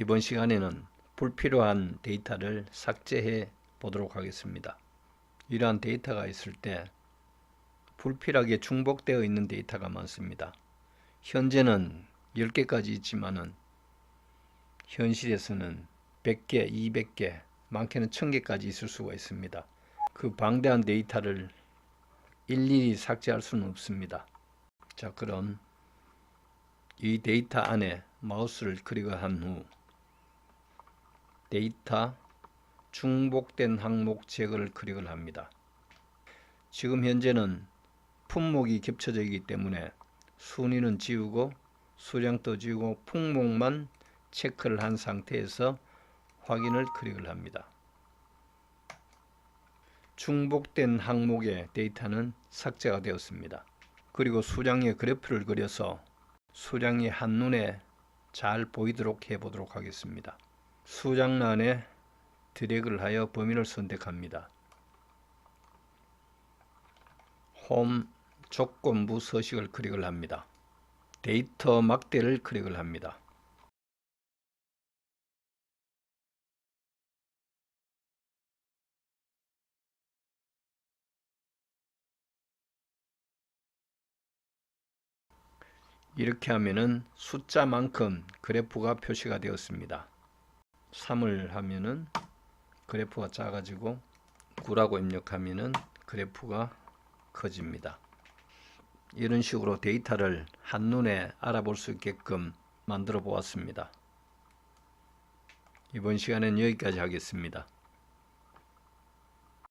이번 시간에는 불필요한 데이터를 삭제해 보도록 하겠습니다. 이러한 데이터가 있을 때 불필요하게 중복되어 있는 데이터가 많습니다. 현재는 10개까지 있지만은 현실에서는 100개, 200개, 많게는 1000개까지 있을 수가 있습니다. 그 방대한 데이터를 일일이 삭제할 수는 없습니다. 자, 그럼 이 데이터 안에 마우스를 클릭한 후 데이터 중복된 항목 제거를 클릭을 합니다. 지금 현재는 품목이 겹쳐져 있기 때문에 순위는 지우고 수량도 지우고 품목만 체크를 한 상태에서 확인을 클릭을 합니다. 중복된 항목의 데이터는 삭제가 되었습니다. 그리고 수량의 그래프를 그려서 수량이 한눈에 잘 보이도록 해보도록 하겠습니다. 수량란에 드래그를 하여 범위를 선택합니다. 홈 조건부 서식을 클릭을 합니다. 데이터 막대를 클릭을 합니다. 이렇게 하면은 숫자만큼 그래프가 표시가 되었습니다. 3을 하면은 그래프가 작아지고 9라고 입력하면은 그래프가 커집니다. 이런 식으로 데이터를 한눈에 알아볼 수 있게끔 만들어 보았습니다. 이번 시간은 여기까지 하겠습니다.